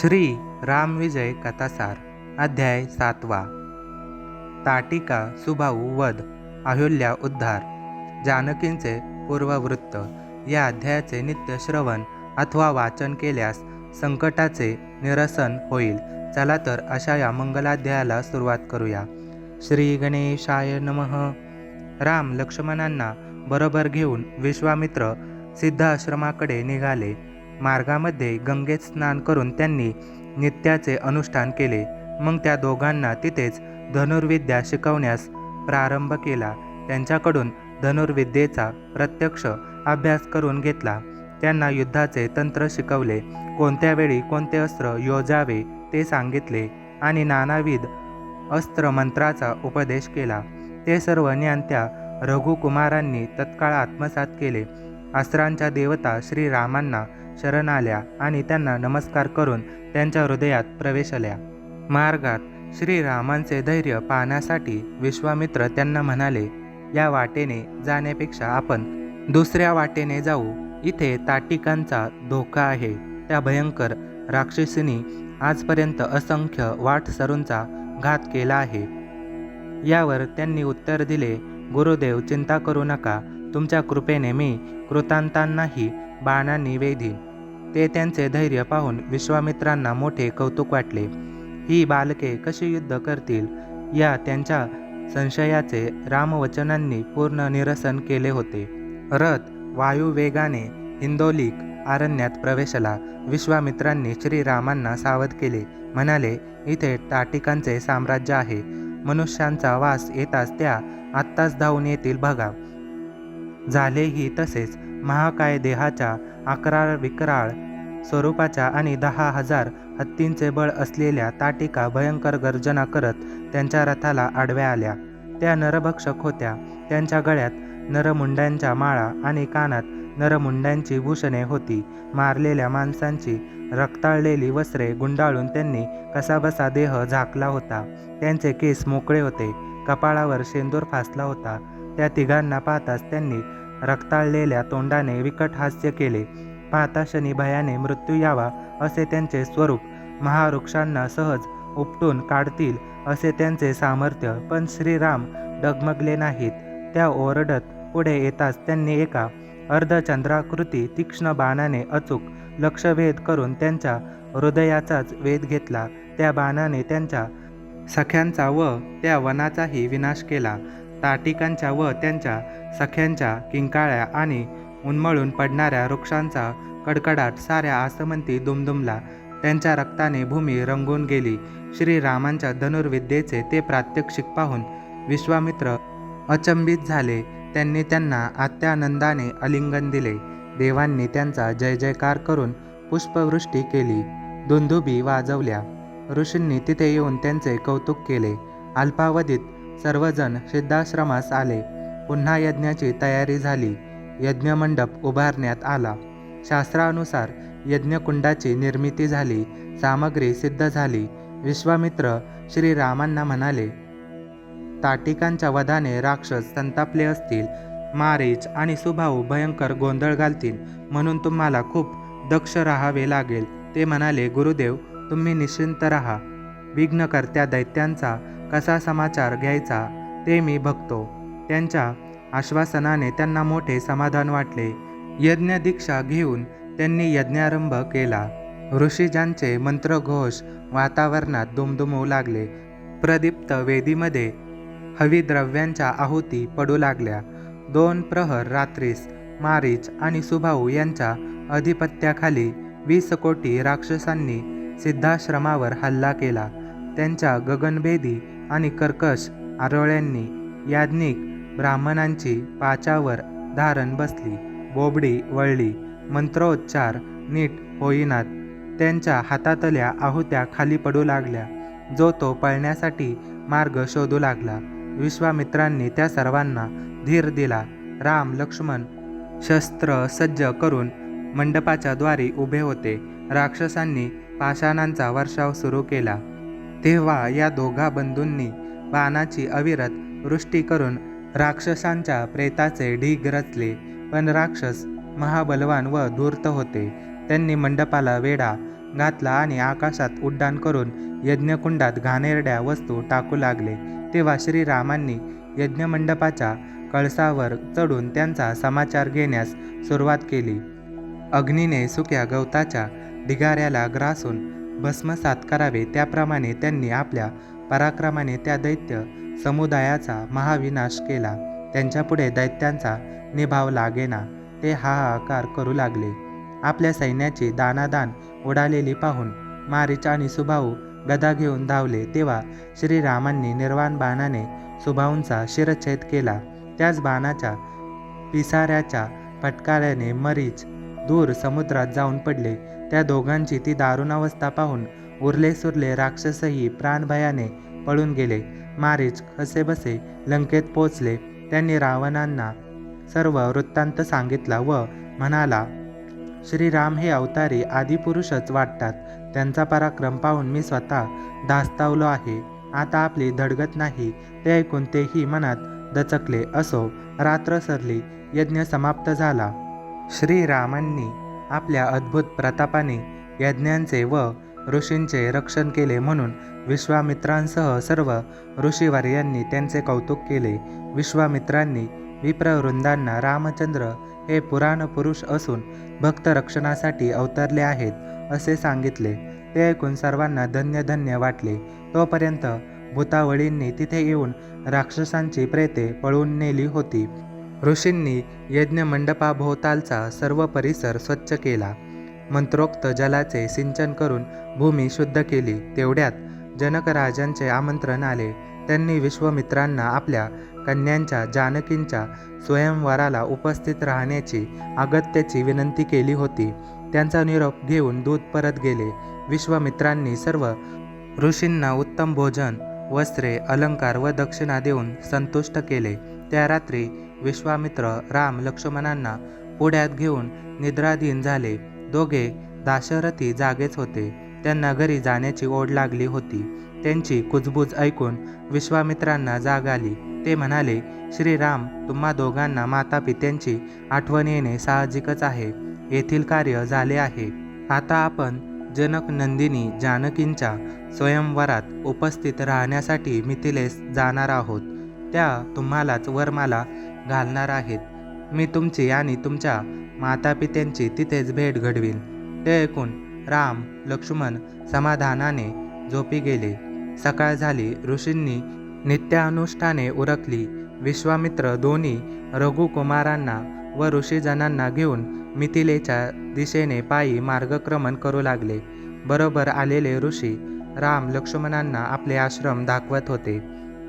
श्री रामविजय कथासार अध्याय सातवा. ताटिका सुभाऊ वध अहिल्या उद्धार. जानकींचे पूर्ववृत्त. या अध्यायाचे नित्य श्रवण अथवा वाचन केल्यास संकटाचे निरसन होईल. चला तर अशा या मंगलाध्यायाला सुरुवात करूया. श्री गणेशाय नमः. राम लक्ष्मणांना बरोबर घेऊन विश्वामित्र सिद्ध आश्रमाकडे निघाले. मार्गामध्ये गंगेत स्नान करून त्यांनी नित्याचे अनुष्ठान केले. मग त्या दोघांना तिथेच धनुर्विद्या शिकवण्यास प्रारंभ केला. त्यांच्याकडून धनुर्विद्येचा प्रत्यक्ष अभ्यास करून घेतला. त्यांना युद्धाचे तंत्र शिकवले. कोणत्या वेळी कोणते अस्त्र योजावे ते सांगितले आणि नानाविध अस्त्रमंत्राचा उपदेश केला. ते सर्व ज्ञान त्या रघुकुमारांनी तत्काळ आत्मसात केले. अस्त्रांच्या देवता श्रीरामांना शरण आल्या आणि त्यांना नमस्कार करून त्यांच्या हृदयात प्रवेशल्या. मार्गात श्रीरामांचे धैर्य पाहण्यासाठी विश्वामित्र त्यांना म्हणाले या वाटेने जाण्यापेक्षा आपण दुसऱ्या वाटेने जाऊ. इथे ताटिकांचा धोका आहे. त्या भयंकर राक्षसीनी आजपर्यंत असंख्य वाटसरूंचा घात केला आहे. यावर त्यांनी उत्तर दिले गुरुदेव चिंता करू नका. तुमच्या कृपेने मी कृतांतांनाही बाणांनी वेधीन ते त्यांचे धैर्य पाहून विश्वामित्रांना मोठे कौतुक वाटले. ही बालके कशी युद्ध करतील? या त्यांच्या संशयाचे रामवचनांनी पूर्ण निरसन केले होते. रथ वायुवेगाने हिंदोलिक आरण्यात प्रवेशला. विश्वामित्रांनी श्रीरामांना सावध केले. म्हणाले इथे टाटिकांचे साम्राज्य आहे. मनुष्यांचा वास येताच त्या आत्ताच धावून येतील बघा. झालेही तसेच महाकाय देहाच्या अकरा विकराळ स्वरूपाच्या आणि दहा हजार हत्तींचे बळ असलेल्या ताटिका भयंकर गर्जना करत त्यांच्या रथाला आडव्या आल्या. त्या नरभक्षक होत्या. त्यांच्या गळ्यात नरमुंड्यांच्या माळा आणि कानात नरमुंड्यांची भूषणे होती. मारलेल्या माणसांची रक्ताळलेली वस्त्रे गुंडाळून त्यांनी कसाबसा देह झाकला होता. त्यांचे केस मोकळे होते. कपाळावर शेंदूर फासला होता. त्या तिघांना पाहताच त्यांनी रक्ताळलेल्या तोंडाने विकट हास्य केले. पाहता शनी भयाने मृत्यू यावा असे त्यांचे स्वरूप. महावृक्षांना सहज उपटून काढतील असे त्यांचे सामर्थ्य. पण श्रीराम डगमगले नाहीत. त्या ओरडत पुढे येताच त्यांनी एका अर्धचंद्राकृती तीक्ष्ण बाणाने अचूक लक्षभेद करून त्यांच्या हृदयाचाच वेध घेतला. त्या बाणाने त्यांच्या सख्यांचा व त्या वनाचाही विनाश केला. ताटिकांच्या व त्यांच्या सख्यांच्या किंकाळ्या आणि उन्मळून पडणाऱ्या वृक्षांचा कडकडाट साऱ्या आसमंती दुमदुमला. त्यांच्या रक्ताने भूमी रंगून गेली. श्रीरामांच्या धनुर्विद्येचे ते प्रात्यक्षिक पाहून विश्वामित्र अचंबित झाले. त्यांनी त्यांना आत्यानंदाने अलिंगन दिले. देवांनी त्यांचा जय जयकार करून पुष्पवृष्टी केली. दुंदुबी वाजवल्या. ऋषींनी तिथे येऊन त्यांचे कौतुक केले. अल्पावधीत सर्वजण सिद्धाश्रमास आले. पुन्हा यज्ञाची तयारी झाली. यज्ञमंडप उभारण्यात आला. शास्त्रानुसार यज्ञकुंडाची निर्मिती झाली. सामग्री सिद्ध झाली. विश्वामित्र श्रीरामांना म्हणाले ताटिकांच्या वधाने राक्षस संतापले असतील. मारीच आणि सुभाऊ भयंकर गोंधळ घालतील. म्हणून तुम्हाला खूप दक्ष राहावे लागेल. ते म्हणाले गुरुदेव तुम्ही निश्चिंत राहा. विघ्नकर्त्या दैत्यांचा कसा समाचार घ्यायचा ते मी बघतो. त्यांच्या आश्वासनाने त्यांना मोठे समाधान वाटले. यज्ञ दीक्षा घेऊन त्यांनी यज्ञारंभ केला. ऋषीजांचे मंत्रघोष वातावरणात दुमदुमू लागले. प्रदीप्त वेदीमध्ये हविद्रव्यांच्या आहुती पडू लागल्या. दोन प्रहर रात्रीस मारीच आणि सुभाऊ यांच्या अधिपत्याखाली वीस कोटी राक्षसांनी सिद्धाश्रमावर हल्ला केला. त्यांच्या गगनभेदी आणि कर्कश आरोळ्यांनी याज्ञिक ब्राह्मणांची पाचावर धारण बसली बोबडी वळली मंत्रोच्चार नीट होईनात. त्यांच्या हातातल्या आहुत्या खाली पडू लागल्या. जो तो पळण्यासाठी मार्ग शोधू लागला. विश्वामित्रांनी त्या सर्वांना धीर दिला. राम लक्ष्मण शस्त्र सज्ज करून मंडपाच्या द्वारी उभे होते. राक्षसांनी पाषाणांचा वर्षाव सुरू केला. तेव्हा या दोघा बंधूंनी बाणाची अविरत वृष्टी करून राक्षसांच्या प्रेताचे ढीग रचले. पण राक्षस महाबलवान व धूर्त होते. त्यांनी मंडपाला वेढा घातला आणि आकाशात उड्डाण करून यज्ञकुंडात घाणेरड्या वस्तू टाकू लागले. तेव्हा श्रीरामांनी यज्ञमंडपाच्या कळसावर चढून त्यांचा समाचार घेण्यास सुरुवात केली. अग्नीने सुक्या गवताच्या ढिगाऱ्याला ग्रासून भस्मसात करावे त्याप्रमाणे त्यांनी आपल्या पराक्रमाने त्या दैत्य समुदायाचा महाविनाश केला. त्यांच्यापुढे दैत्यांचा निभाव लागेना. ते हाहाकार करू लागले. आपल्या सैन्याची दानादान उडालेली पाहून मारीच आणि सुभाऊ गदा घेऊन धावले. तेव्हा श्रीरामांनी निर्वाण बाणाने सुभाऊंचा शिरच्छेद केला. त्याच बाणाच्या पिसाऱ्याच्या फटकाऱ्याने मरीच दूर समुद्रात जाऊन पडले. त्या दोघांची ती दारुण अवस्था पाहून उरले सुरले राक्षसही प्राणभयाने पळून गेले. मारीच कसेबसे लंकेत पोचले त्यांनी रावणांना सर्व वृत्तांत सांगितला व म्हणाला श्रीराम हे अवतारी आदिपुरुषच वाटतात. त्यांचा पराक्रम पाहून मी स्वतः धास्तावलो आहे. आता आपली धडगत नाही. ते ऐकून तेही मनात दचकले. असो रात्र सरली. यज्ञ समाप्त झाला. श्रीरामांनी आपल्या अद्भुत प्रतापाने यज्ञांचे व ऋषींचे रक्षण केले म्हणून विश्वामित्रांसह सर्व ऋषीवर्यांनी त्यांचे कौतुक केले. विश्वामित्रांनी विप्रवृंदांना रामचंद्र हे पुराण पुरुष असून भक्त रक्षणासाठी अवतरले आहेत असे सांगितले. ते ऐकून सर्वांना धन्य धन्य वाटले. तोपर्यंत भूतावळींनी तिथे येऊन राक्षसांची प्रेते पळून नेली होती. ऋषींनी यज्ञ मंडपाभोवतालचा सर्व परिसर स्वच्छ केला. मंत्रोक्त जलाचे सिंचन करून भूमी शुद्ध केली. तेवढ्यात जनकराजांचे आमंत्रण आले. त्यांनी विश्वमित्रांना आपल्या कन्यांच्या जानकींच्या स्वयंवराला उपस्थित राहण्याची अगत्याची विनंती केली होती. त्यांचा निरोप घेऊन दूध परत गेले. विश्वामित्रांनी सर्व ऋषींना उत्तम भोजन वस्त्रे अलंकार व दक्षिणा देऊन संतुष्ट केले. त्या रात्री विश्वामित्र राम लक्ष्मणांना पुढ्यात घेऊन निद्राधीन झाले. दोघे दाशरथी जागेच होते. त्यांना घरी जाण्याची ओढ लागली होती. त्यांची कुजबूज ऐकून विश्वामित्रांना जाग आली. ते म्हणाले श्रीराम तुम्हा दोघांना माता पित्यांची आठवण येणे साहजिकच आहे. येथील कार्य झाले आहे. आता आपण जनक नंदिनी जानकींच्या स्वयंवरात उपस्थित राहण्यासाठी मिथिलेस जाणार आहोत. त्या तुम्हालाच वरमाला घालणार आहेत. मी तुमची आणि तुमच्या मातापित्यांची तिथेच भेट घडवीन. ते ऐकून राम लक्ष्मण समाधानाने झोपी गेले. सकाळ झाली. ऋषींनी नित्यानुष्ठाने उरकली. विश्वामित्र दोन्ही रघुकुमारांना व ऋषीजनांना घेऊन मिथिलेच्या दिशेने पायी मार्गक्रमण करू लागले. बरोबर आलेले ऋषी राम लक्ष्मणांना आपले आश्रम दाखवत होते.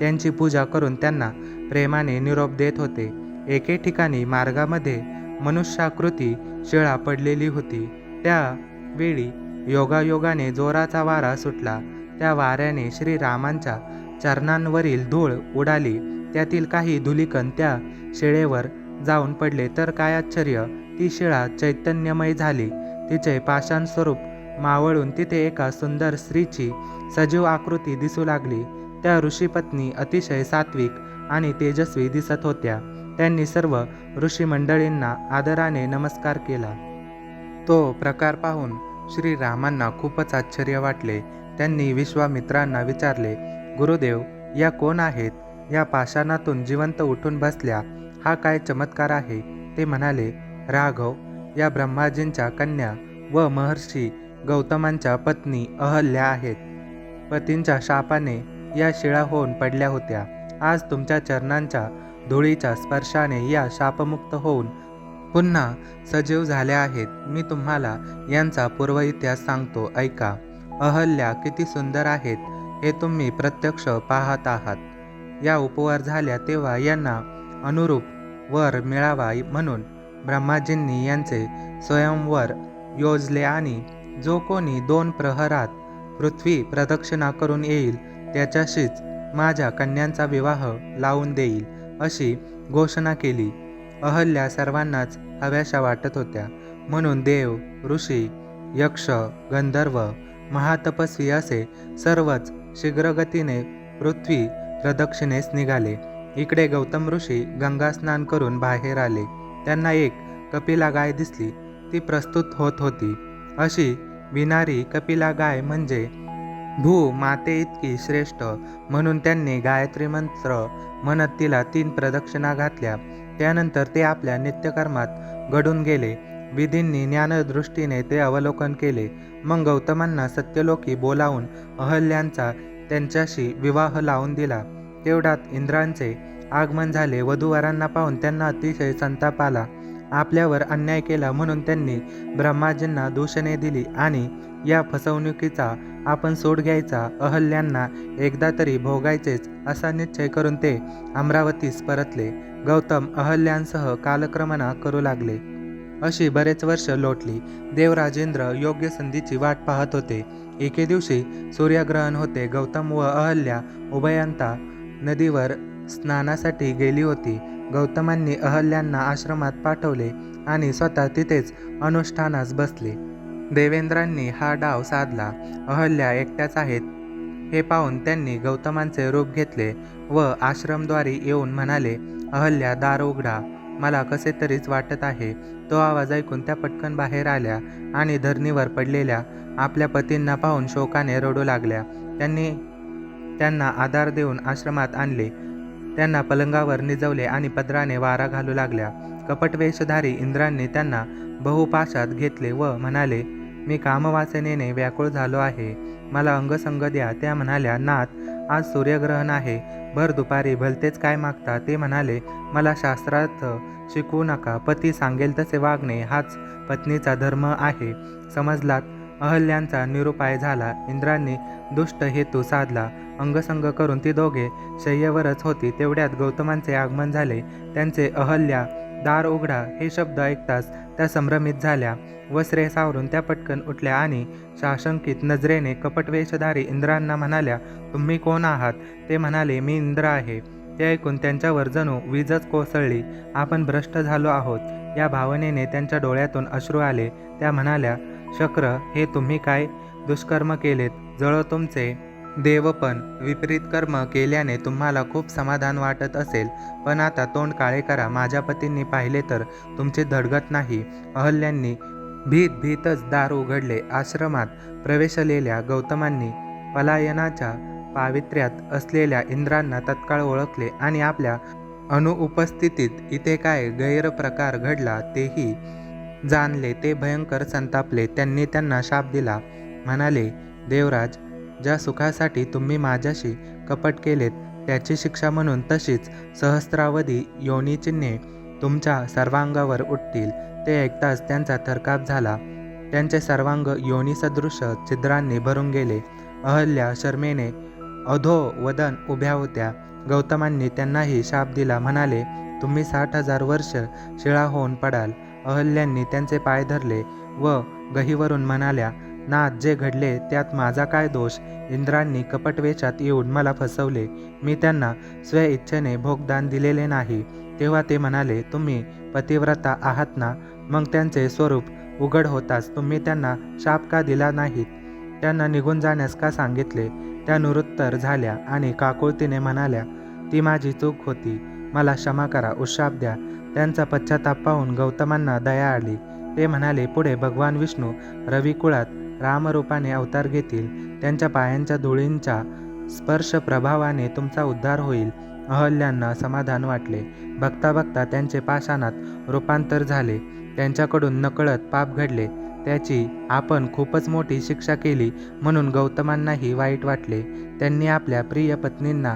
त्यांची पूजा करून त्यांना प्रेमाने निरोप देत होते. एके ठिकाणी मार्गामध्ये मनुष्याकृती शिळा पडलेली होती. त्यावेळी योगायोगाने जोराचा वारा सुटला. त्या वाऱ्याने श्रीरामांच्या चरणांवरील धूळ उडाली. त्यातील काही धुलिकण त्या शिळेवर जाऊन पडले. तर काय आश्चर्य ती शिळा चैतन्यमय झाली. तिचे पाषाण स्वरूप मावळून तिथे एका सुंदर स्त्रीची सजीव आकृती दिसू लागली. त्या ऋषीपत्नी अतिशय सात्विक आणि तेजस्वी दिसत होत्या. त्यांनी सर्व ऋषी मंडळींना आदराने नमस्कार केला. तो प्रकार पाहून श्रीरामांना खूपच आश्चर्य वाटले. त्यांनी विश्वामित्रांना विचारले गुरुदेव या कोण आहेत? या पाषाणातून जिवंत उठून बसल्या हा काय चमत्कार आहे? ते म्हणाले राघव या ब्रह्माजींच्या कन्या व महर्षी गौतमांच्या पत्नी अहल्या आहेत. पतींच्या शापाने या शिळा होऊन पडल्या होत्या. आज तुमच्या चरणांच्या धुळीच्या स्पर्शाने या शापमुक्त होऊन पुन्हा सजीव झाल्या आहेत. मी तुम्हाला यांचा पूर्व इतिहास सांगतो ऐका. अहल्या किती सुंदर आहेत हे तुम्ही प्रत्यक्ष पाहत आहात. या उपवार झाल्या तेव्हा यांना अनुरूप वर मिळावा म्हणून ब्रह्माजींनी यांचे स्वयंवर योजले आणि जो कोणी दोन प्रहरात पृथ्वी प्रदक्षिणा करून येईल त्याच्याशीच माझ्या कन्यांचा विवाह लावून देईल अशी घोषणा केली. अहल्या सर्वांनाच हव्याशा वाटत होत्या. म्हणून देव ऋषी यक्ष गंधर्व महातपस्वी असे सर्वच शीघ्रगतीने पृथ्वी प्रदक्षिणेस निघाले. इकडे गौतम ऋषी गंगा स्नान करून बाहेर आले. त्यांना एक कपिला गाय दिसली. ती प्रस्तुत होत होती. अशी विणारी कपिला गाय म्हणजे भू माते इतकी श्रेष्ठ म्हणून त्यांनी गायत्री मंत्र म्हणत तिला तीन प्रदक्षिणा घातल्या. त्यानंतर ते आपल्या नित्यकर्मात घडून गेले. विधींनी ज्ञानदृष्टीने ते अवलोकन केले. मग गौतमांना सत्यलोकी बोलावून अहल्यांचा त्यांच्याशी विवाह लावून दिला. तेवढ्यात इंद्रांचे आगमन झाले. वधूवरांना पाहून त्यांना अतिशय संताप आला. आपल्यावर अन्याय केला म्हणून त्यांनी ब्रह्माजींना दूषणे दिली आणि या फसवणुकीचा आपण सोड घ्यायचा अहल्यांना एकदा तरी भोगायचेच असा निश्चय करून ते अमरावतीस परतले. गौतम अहल्यांसह कालक्रमणा करू लागले. अशी बरेच वर्ष लोटली. देवराजेंद्र योग्य संधीची वाट पाहत होते. एके दिवशी सूर्यग्रहण होते. गौतम व अहल्या उभयांता नदीवर स्नानासाठी गेली होती. गौतमांनी अहल्यांना आश्रमात पाठवले आणि स्वतः तिथेच अनुष्ठानास बसले. देवेंद्रांनी हा डाव साधला. अहल्या एकट्याच आहेत. हे पाहून त्यांनी गौतमांचे रूप घेतले व आश्रमद्वारे येऊन म्हणाले अहल्या दार उघडा. मला कसे तरीच वाटत आहे. तो आवाज ऐकून त्या पटकन बाहेर आल्या आणि धरणीवर पडलेल्या आपल्या पतींना पाहून शोकाने रडू लागल्या. त्यांनी त्यांना आधार देऊन आश्रमात आणले. त्यांना पलंगावर निजवले आणि पदराने वारा घालू लागल्या. कपटवेशधारी इंद्रांनी त्यांना बहुपाशात घेतले व म्हणाले मी कामवासनेने व्याकुळ झालो आहे. मला अंगसंग द्या. त्या म्हणाल्या नाथ आज सूर्यग्रहण आहे. भर दुपारी भलतेच काय मागता? ते म्हणाले मला शास्त्रार्थ शिकवू नका. पती सांगेल तसे वागणे हाच पत्नीचा धर्म आहे. समजलात? अहल्यांचा निरुपाय झाला. इंद्रांनी दुष्ट हेतू साधला. अंगसंग करून ती दोघे शय्येवरच होती. तेवढ्यात गौतमांचे आगमन झाले. त्यांचे अहल्या दार उघडा हे शब्द ऐकताच त्या संभ्रमित झाल्या. वस्त्रे सावरून त्या पटकन उठल्या आणि शाशंकित नजरेने कपटवेशधारी इंद्रांना म्हणाल्या तुम्ही कोण आहात? ते म्हणाले मी इंद्र आहे. ते ऐकून त्यांच्यावर जणू वीजच कोसळली. आपण भ्रष्ट झालो आहोत. या भावनेने त्यांच्या डोळ्यातून अश्रू आले. त्या म्हणाल्या शक्र हे तुम्ही काय दुष्कर्म केलेत? जळ तुमचे. देवपण विपरीत कर्म केल्याने तुम्हाला खूप समाधान वाटत असेल. पण आता तोंड काळे करा. माझ्या पतींनी पाहिले तर तुमचे धडगत नाही. अहल्यांनी भीत भीतच दार उघडले. आश्रमात प्रवेशलेल्या गौतमांनी पलायनाच्या पावित्र्यात असलेल्या इंद्रांना तत्काळ ओळखले आणि आपल्या अनुपस्थितीत इथे काय गैरप्रकार घडला तेही जाणले ते भयंकर संतापले. त्यांनी त्यांना शाप दिला. म्हणाले देवराज ज्या सुखासाठी तुम्ही माझ्याशी कपट केलेत त्याची शिक्षा म्हणून तशीच सहस्रावधी योनी चिन्हे तुमच्या सर्वांगावर उठतील. ते ऐकताच त्यांचा थरकाप झाला. त्यांचे सर्वांग योनीसदृश छिद्रांनी भरून गेले. अहल्या शर्मेने अधो वदन उभ्या होत्या. गौतमांनी त्यांनाही शाप दिला. म्हणाले तुम्ही साठ हजार वर्ष शिळा होऊन पडाल. अहल्यांनी त्यांचे पाय धरले व गहीवरून म्हणाल्या नाथ जे घडले त्यात माझा काय दोष? इंद्रांनी कपटवेशात येऊन मला फसवले. मी त्यांना स्वइच्छेने भोगदान दिलेले नाही. तेव्हा ते म्हणाले तुम्ही पतिव्रता आहात ना? मग त्यांचे स्वरूप उघड होताच. तुम्ही त्यांना शाप का दिला नाहीत? त्यांना निघून जाण्यास का सांगितले? त्या निरुत्तर झाल्या आणि काकुळतीने म्हणाल्या ती माझी चूक होती. मला क्षमा करा. उशाप द्या. त्यांचा पश्चाताप पाहून गौतमांना दया आली. ते म्हणाले पुढे भगवान विष्णू रविकुळात रामरूपाने अवतार घेतील. त्यांच्या पायांच्या धुळींच्या स्पर्श प्रभावाने तुमचा उद्धार होईल. अहल्यांना समाधान वाटले. बघता बघता त्यांचे पाषाणात रूपांतर झाले. त्यांच्याकडून नकळत पाप घडले. त्याची आपण खूपच मोठी शिक्षा केली म्हणून गौतमांनाही वाईट वाटले. त्यांनी आपल्या प्रिय पत्नींना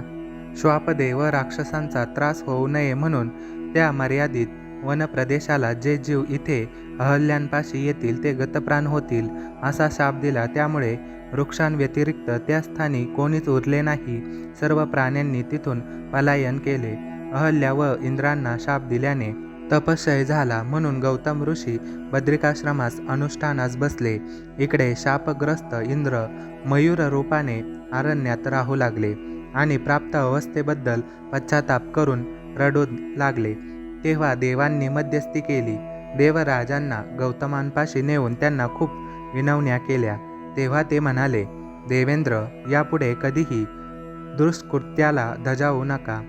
श्वापदे व राक्षसांचा त्रास होऊ नये म्हणून त्या मर्यादित वनप्रदेशाला जे जीव इथे अहल्यांपाशी येतील ते गतप्राण होतील असा शाप दिला. त्यामुळे वृक्षांव्यतिरिक्त त्या स्थानी कोणीच उरले नाही. सर्व प्राण्यांनी तिथून पलायन केले. अहल्या व इंद्रांना शाप दिल्याने तपश्चय झाला म्हणून गौतम ऋषी बद्रिकाश्रमास अनुष्ठानास बसले. इकडे शापग्रस्त इंद्र मयूर रूपाने अरण्यात राहू लागले आणि प्राप्त अवस्थेबद्दल पश्चाताप करून रडू लागले. तेव्हा देवांनी मध्यस्थी केली. देवराजांना गौतमांपाशी नेऊन त्यांना खूप विनवण्या केल्या. तेव्हा ते म्हणाले देवेंद्र यापुढे कधीही दुष्कृत्याला धजावू नका.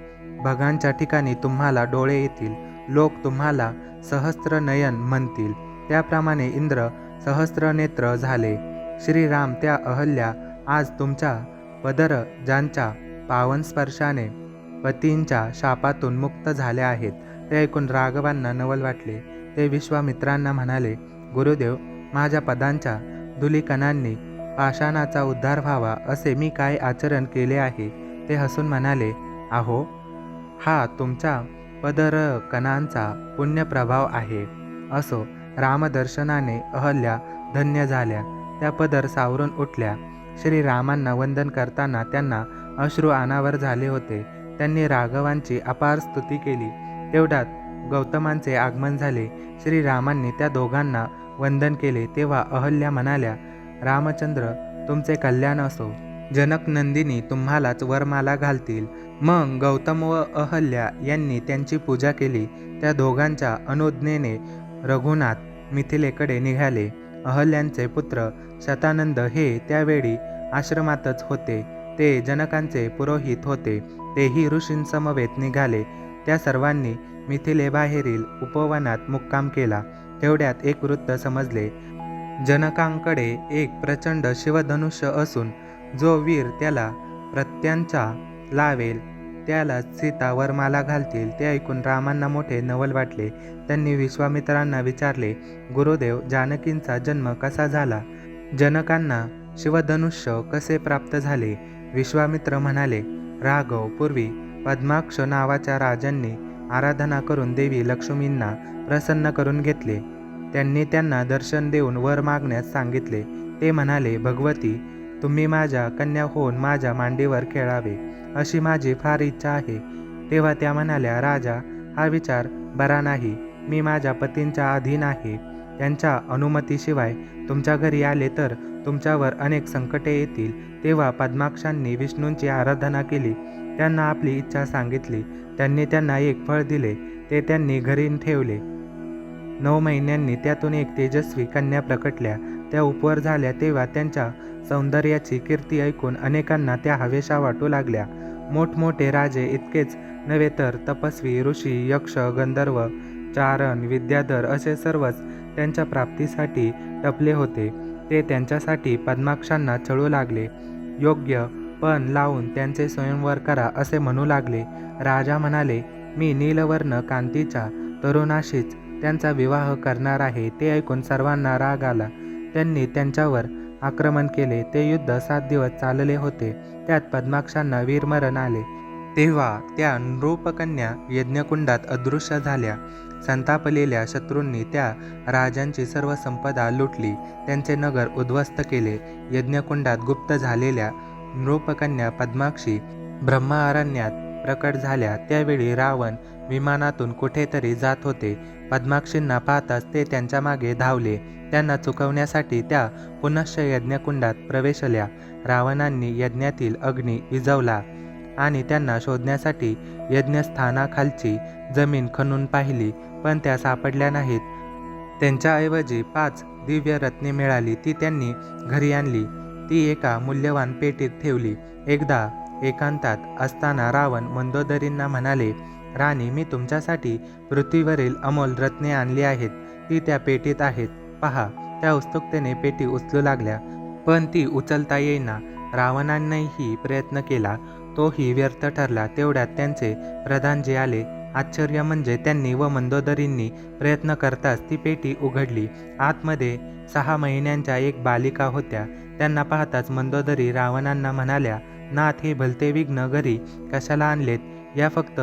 भगांच्या ठिकाणी तुम्हाला डोळे येतील. लोक तुम्हाला सहस्त्र नयन म्हणतील. त्याप्रमाणे इंद्र सहस्त्रनेत्र झाले. श्रीराम त्या अहल्या आज तुमच्या पदरजांच्या पावन स्पर्शाने पतींच्या शापातून मुक्त झाल्या आहेत. ते ऐकून राघवांना नवल वाटले. ते विश्वामित्रांना म्हणाले गुरुदेव माझ्या पदांच्या धुलिकणांनी पाषाणाचा उद्धार व्हावा असे मी काय आचरण केले आहे? ते हसून म्हणाले आहो हा तुमच्या पदरकणांचा पुण्यप्रभाव आहे. असो रामदर्शनाने अहल्या धन्य झाल्या. त्या पदर सावरून उठल्या. श्रीरामांना वंदन करताना त्यांना अश्रू अनावर झाले होते. त्यांनी राघवांची अपार स्तुती केली. तेवढ्यात गौतमांचे आगमन झाले. श्रीरामांनी त्या दोघांना वंदन केले. तेव्हा अहल्या म्हणाल्या रामचंद्र तुमचे कल्याण असो. जनक नंदिनी तुम्हालाच वरमाला घालतील. मग गौतम व अहल्या यांनी त्यांची पूजा केली. त्या दोघांच्या अनुज्ञेने रघुनाथ मिथिलेकडे निघाले. अहल्यांचे पुत्र शतानंद हे त्यावेळी आश्रमातच होते. ते जनकांचे पुरोहित होते. तेही ऋषींसमवेत निघाले. त्या सर्वांनी मिथिलेबाहेरील उपवनात मुक्काम केला. तेवढ्यात एक वृत्त समजले जनकांकडे एक प्रचंड शिवधनुष्य असून जो वीर त्याला प्रत्यांचा लावेल त्याला सीता वरमाला घालतील. ते ऐकून रामांना मोठे नवल वाटले. त्यांनी विश्वामित्रांना विचारले गुरुदेव जानकींचा जन्म कसा झाला? जनकांना शिवधनुष्य कसे प्राप्त झाले? विश्वामित्र म्हणाले राघव पूर्वी पद्माक्ष नावाच्या राजांनी आराधना करून देवी लक्ष्मींना प्रसन्न करून घेतले. त्यांनी त्यांना दर्शन देऊन वर मागण्यास सांगितले. ते म्हणाले भगवती तुम्ही माझ्या कन्या होऊन माझ्या मांडीवर खेळावे अशी माझी फार इच्छा आहे. तेव्हा त्या म्हणाल्या राजा हा विचार बरा नाही. मी माझ्या पतींच्या अधीन आहे. त्यांच्या अनुमतीशिवाय तुमच्या घरी आले तर तुमच्यावर अनेक संकटे येतील तेव्हा पद्माक्षांनी विष्णूंची आराधना केली. त्यांना आपली इच्छा सांगितली. त्यांनी त्यांना एक फळ दिले. ते त्यांनी घरी ठेवले. नऊ महिन्यांनी त्यातून एक तेजस्वी कन्या प्रकटल्या. त्या उपवर झाल्या तेव्हा त्यांच्या सौंदर्याची कीर्ती ऐकून अनेकांना त्या हवेशा वाटू लागल्या. मोठमोठे राजे इतकेच नव्हे तर तपस्वी ऋषी यक्ष गंधर्व चारण विद्याधर असे सर्वच त्यांच्या प्राप्तीसाठी टपले होते. ते त्यांच्यासाठी पद्माक्षांना चळू लागले. योग्य पण लावून त्यांचे स्वयंवर करा असे म्हणू लागले. राजा म्हणाले मी नीलवर्ण कांतीच्या तरुणाशीच त्यांचा विवाह करणार आहे. ते ऐकून सर्वांना राग आला. त्यांनी त्यांच्यावर आक्रमण केले. ते युद्ध सात दिवस चालले होते. त्यात पद्माक्षांना वीरमरण आले. तेव्हा त्या नृपकन्या यज्ञकुंडात अदृश्य झाल्या. संतापलेल्या शत्रूंनी त्या राजांची सर्व संपदा लुटली. त्यांचे नगर उद्ध्वस्त केले. यज्ञकुंडात गुप्त झालेल्या नृपकन्या पद्माक्षी ब्रह्मारण्यात प्रकट झाल्या. त्यावेळी रावण विमानातून कुठेतरी जात होते. पद्माक्षींना पाहताच ते त्यांच्या मागे धावले. त्यांना चुकवण्यासाठी त्या पुनश्च यज्ञकुंडात प्रवेशल्या. रावणांनी यज्ञातील अग्नी विझवला आणि त्यांना शोधण्यासाठी यज्ञस्थानाखालची जमीन खणून पाहिली. पण त्या सापडल्या नाहीत. त्यांच्याऐवजी पाच दिव्य रत्ने मिळाली ती त्यांनी घरी आणली. ती एका मूल्यवान पेटीत ठेवली. एकदा एकांतात असताना रावण मंदोदरींना म्हणाले राणी मी तुमच्यासाठी पृथ्वीवरील अमोल रत्ने आणली आहेत. ती त्या पेटीत आहेत. पहा त्या उत्सुकतेने पेटी उचलू लागल्या. पण ती उचलता येईना. रावणांनीही प्रयत्न केला. तोही व्यर्थ ठरला. तेवढ्यात त्यांचे प्रधानजी आले. आश्चर्य म्हणजे त्यांनी व मंदोदरींनी प्रयत्न करताच ती पेटी उघडली. आतमध्ये सहा महिन्यांच्या एक बालिका होत्या. त्यांना पाहताच मंदोदरी रावणांना म्हणाल्या नाथ हे भलते विघ्न घरी कशाला आणलेत? या फक्त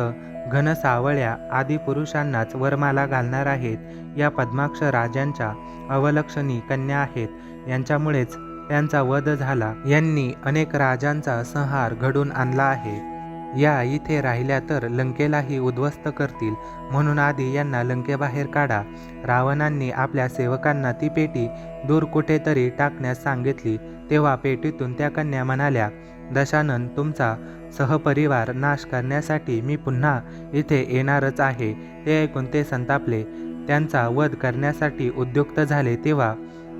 घनसावळ्या आदी पुरुषांनाच वरमाला घालणार आहेत. या पद्माक्ष राजांच्या अवलक्षणी कन्या आहेत. यांच्यामुळेच त्यांचा वध झाला. यांनी अनेक राजांचा संहार घडून आणला आहे. या इथे राहिल्या तर लंकेलाही उद्ध्वस्त करतील. म्हणून आधी यांना लंकेबाहेर काढा. रावणांनी आपल्या सेवकांना ती पेटी दूर कुठेतरी टाकण्यास सांगितली. तेव्हा पेटीतून त्या कन्या म्हणाल्या दशानन तुमचा सहपरिवार नाश करण्यासाठी मी पुन्हा इथे येणारच आहे. ते ऐकून ते संतापले. त्यांचा वध करण्यासाठी उद्युक्त झाले तेव्हा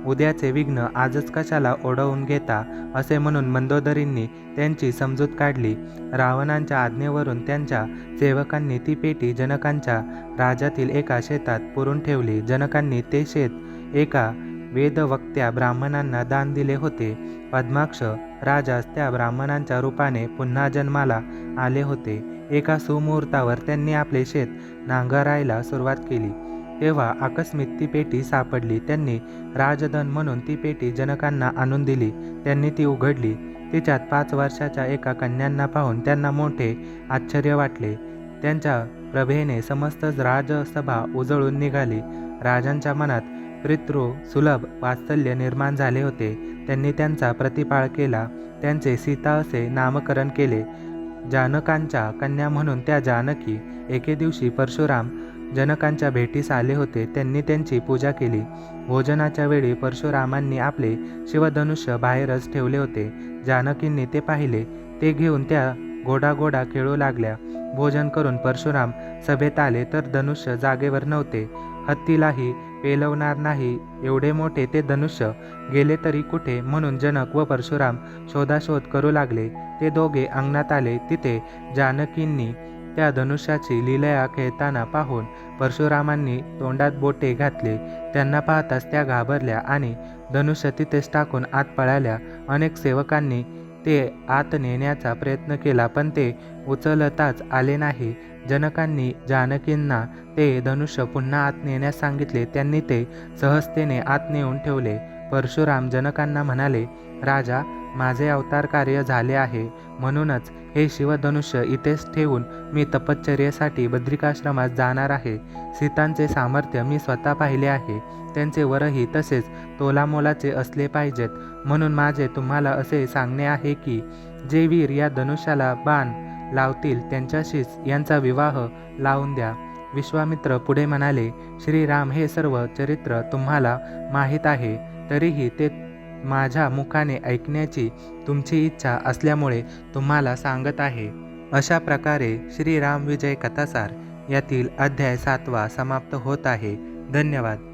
उद्याचे विघ्न आजच कशाला ओढवून घेता असे म्हणून मंदोदरींनी त्यांची समजूत काढली. रावणांच्या आज्ञेवरून त्यांच्या सेवकांनी ती पेटी जनकांच्या राजातील एका शेतात पुरून ठेवली. जनकांनी ते शेत एका वेदवक्त्या ब्राह्मणांना दान दिले होते. पद्माक्ष राजास त्या ब्राह्मणांच्या रूपाने पुन्हा जन्माला आले होते. एका सुमुहूर्तावर त्यांनी आपले शेत नांगरायला सुरुवात केली. तेव्हा आकस्मिक ती पेटी सापडली. त्यांनी राजधन म्हणून ती पेटी जनकांना आणून दिली. त्यांनी ती उघडली. तिच्यात पाच वर्षाच्या एका कन्यांना पाहून त्यांना मोठे आश्चर्य वाटले. त्यांच्या प्रभेने समस्त राजसभा उजळून निघाली. राजांच्या मनात पितृ सुलभ वात्सल्य निर्माण झाले होते. त्यांनी त्यांचा प्रतिपाळ केला. त्यांचे सीता असे नामकरण केले. जानकांच्या कन्या म्हणून त्या जानकी एके दिवशी परशुराम जनकांच्या भेटीस आले होते त्यांनी त्यांची पूजा केली. भोजनाच्या वेळी परशुरामांनी आपले शिवधनुष्य बाहेरच ठेवले होते. जानकींनी ते पाहिले. ते घेऊन त्या गोडागोडा खेळू लागल्या. भोजन करून परशुराम सभेत आले तर धनुष्य जागेवर नव्हते. हत्तीलाही पेलवणार नाही. एवढे मोठे ते धनुष्य गेले तरी कुठे म्हणून जनक व परशुराम शोधाशोध करू लागले. ते दोघे अंगणात आले. तिथे जानकींनी त्या धनुष्याची लिलया खेळताना पाहून परशुरामांनी तोंडात बोटे घातले. त्यांना पाहताच त्या घाबरल्या आणि धनुष्य तिथेच टाकून आत पळाल्या. अनेक सेवकांनी ते आत नेण्याचा प्रयत्न केला पण ते उचलताच आले नाही. जनकांनी जानकींना ते धनुष्य पुन्हा आत नेण्यास सांगितले. त्यांनी ते सहजतेने आत नेऊन ठेवले. परशुराम जनकांना म्हणाले राजा माझे अवतार कार्य झाले आहे. म्हणूनच हे शिवधनुष्य इथेच ठेवून मी तपश्चर्येसाठी बद्रिकाश्रमात जाणार आहे. सीतांचे सामर्थ्य मी स्वतः पाहिले आहे. त्यांचे वरही तसेच तोलामोलाचे असले पाहिजेत. म्हणून माझे तुम्हाला असे सांगणे आहे की जे वीर या धनुष्याला बाण लावतील त्यांच्याशीच यांचा विवाह लावून द्या. विश्वामित्र पुढे म्हणाले श्रीराम हे सर्व चरित्र तुम्हाला माहीत आहे. तरीही ते माझ्या मुखाने ऐकण्याची तुमची इच्छा असल्यामुळे तुम्हाला सांगत आहे. अशा प्रकारे श्रीराम विजय कथासार यातील अध्याय सातवा समाप्त होत आहे. धन्यवाद.